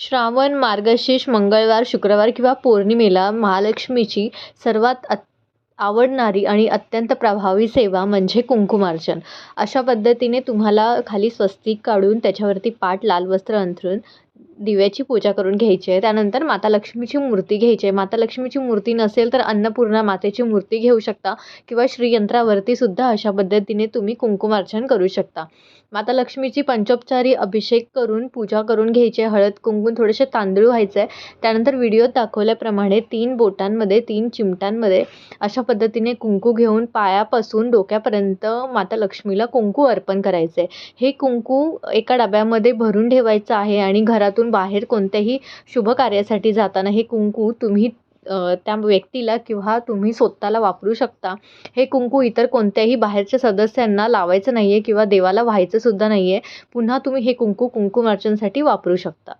श्रावण मार्गशीर्ष मंगळवार शुक्रवार किंवा पौर्णिमेला महालक्ष्मीची सर्वात अत आवडणारी आणि अत्यंत प्रभावी सेवा म्हणजे कुंकुमार्चन. अशा पद्धतीने तुम्हाला खाली स्वस्तिक काढून त्याच्यावरती पाट लाल वस्त्र अंथरून दिव्याची पूजा करून घ्यायची आहे. त्यानंतर माता लक्ष्मीची मूर्ती घ्यायची आहे. माता लक्ष्मीची मूर्ती नसेल तर अन्नपूर्णा मातेची मूर्ती घेऊ शकता किंवा श्रीयंत्रावरती सुद्धा अशा पद्धतीने तुम्ही कुंकुमार्चन करू शकता. माता लक्ष्मीची पंचोपचारी अभिषेक करून पूजा करून घ्यायची आहे. हळद कुंकून थोडेसे तांदूळ व्हायचं आहे. त्यानंतर व्हिडिओत दाखवल्याप्रमाणे तीन बोटांमध्ये तीन चिमट्यांमध्ये अशा पद्धतीने कुंकू घेऊन पायापासून डोक्यापर्यंत माता लक्ष्मीला कुंकू अर्पण करायचं आहे. हे कुंकू एका डब्यामध्ये भरून ठेवायचं आहे आणि घरातून बाहेर कोणत्याही शुभ कार्यासाठी जाताना हे कुंकू तुम्ही त्या व्यक्तीला किंवा तुम्ही स्वतःला वापरू शकता. हे कुंकू इतर कोणत्याही बाहेरच्या सदस्यांना लावायचं नाही आहे किंवा देवाला व्हायचं सुद्धा नाही आहे पुन्हा तुम्ही हे कुंकू कुंकुमार्चनसाठी वापरू शकता.